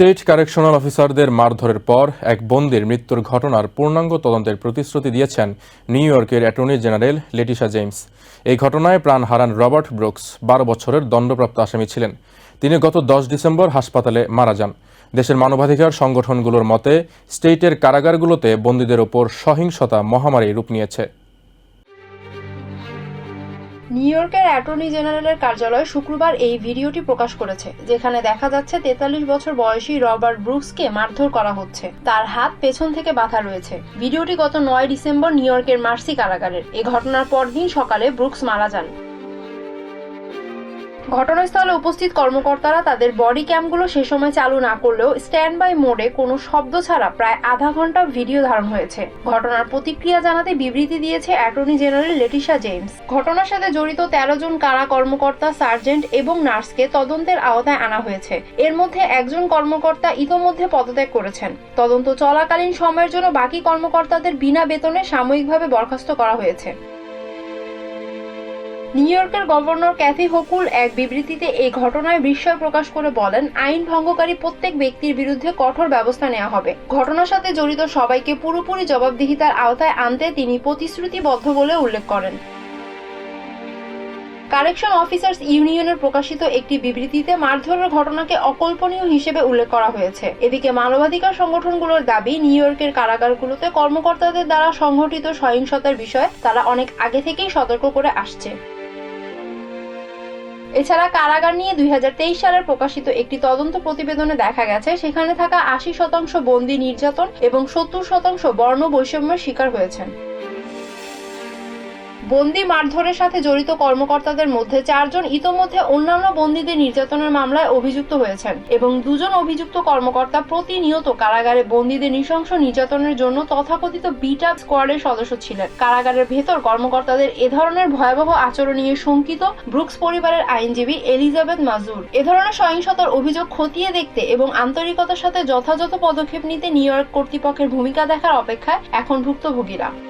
State correctional অফিসারদের মারধরের পর এক বন্দির মৃত্যুর ঘটনার পূর্ণাঙ্গ তদন্তের প্রতিশ্রুতি দিয়েছেন নিউ ইয়র্কের অ্যাটর্নি জেনারেল লেটিশা জেমস। এই ঘটনায় প্রাণ হারান রবার্ট ব্রুকস, বারো বছরের দণ্ডপ্রাপ্ত আসামি ছিলেন। তিনি গত দশ ডিসেম্বর হাসপাতালে মারা যান। দেশের মানবাধিকার সংগঠনগুলোর মতে, স্টেটের কারাগারগুলোতে বন্দীদের ওপর সহিংসতা মহামারী রূপ নিয়েছে। নিউ ইয়র্কের অ্যাটর্নি জেনারেলের কার্যালয় শুক্রবার এই ভিডিওটি প্রকাশ করেছে, যেখানে দেখা যাচ্ছে তেতাল্লিশ বছর বয়সী রবার্ট ব্রুকসকে মারধর করা হচ্ছে। তার হাত পেছন থেকে বাঁধা রয়েছে। ভিডিওটি গত নয় ডিসেম্বর নিউ ইয়র্কের মার্সি কারাগারের। এ ঘটনার পরদিন সকালে ব্রুকস মারা যান। ঘটনাস্থলে উপস্থিত কর্মকর্তারা তাদের বডি ক্যামগুলো সে সময় চালু না করলেও স্ট্যান্ড বাই মোডে কোনো শব্দ ছাড়া প্রায় আধা ঘণ্টা ভিডিও ধারণ হয়েছে। ঘটনার প্রতিক্রিয়া জানাতে বিবৃতি দিয়েছে অ্যাটর্নি জেনারেল লেটিশা জেমস। ঘটনার সাথে জড়িত তেরো জন কারা কর্মকর্তা, সার্জেন্ট এবং নার্সকে তদন্তের আওতায় আনা হয়েছে। এর মধ্যে একজন কর্মকর্তা ইতোমধ্যে পদত্যাগ করেছেন। তদন্ত চলাকালীন সময়ের জন্য বাকি কর্মকর্তাদের বিনা বেতনে সাময়িকভাবে বরখাস্ত করা হয়েছে। নিউ ইয়র্কের গভর্নর ক্যাথি হকুল এক বিবৃতিতে এই ঘটনায় বিস্ময় প্রকাশ করে বলেন, আইন ভঙ্গকারী প্রত্যেক ব্যক্তির বিরুদ্ধে কঠোর ব্যবস্থা নেওয়া হবে। ঘটনার সাথে জড়িত সবাইকে পুরোপুরি জবাবদিহিতার আওতায় আনতে তিনি প্রতিশ্রুতিবদ্ধ বলে উল্লেখ করেন। কারেকশন অফিসার্স ইউনিয়নের প্রকাশিত একটি বিবৃতিতে মারধরের ঘটনাকে অকল্পনীয় হিসেবে উল্লেখ করা হয়েছে। এদিকে মানবাধিকার সংগঠনগুলোর দাবি, নিউ ইয়র্কের কারাগারগুলোতে কর্মকর্তাদের দ্বারা সংঘটিত সহিংসতার বিষয়ে তারা অনেক আগে থেকেই সতর্ক করে আসছে। এছাড়া কারাগার নিয়ে দুই সালের প্রকাশিত একটি তদন্ত প্রতিবেদনে দেখা গেছে, সেখানে থাকা আশি শতাংশ বন্দি নির্যাতন এবং সত্তর শতাংশ বর্ণ বৈষম্যের শিকার হয়েছেন। বন্দি মারধরের সাথে জড়িত কর্মকর্তাদের মধ্যে চারজন ইতোমধ্যে অন্যান্য বন্দীদের নির্যাতনের মামলায় অভিযুক্ত হয়েছেন এবং দুজন অভিযুক্ত কর্মকর্তা প্রতিনিয়ত কারাগারে বন্দীদের নৃশংস নির্যাতনের জন্য তথাকথিত বিটা স্কোয়াডের সদস্য ছিলেন। কারাগারের ভেতর কর্মকর্তাদের এ ধরনের ভয়াবহ আচরণ নিয়ে শঙ্কিত ব্রুকস পরিবারের আইনজীবী এলিজাবেথ মাজুর। এ ধরনের সহিংসতার অভিযোগ খতিয়ে দেখতে এবং আন্তরিকতার সাথে যথাযথ পদক্ষেপ নিতে নিউ ইয়র্ক কর্তৃপক্ষের ভূমিকা দেখার অপেক্ষায় এখন ভুক্তভোগীরা।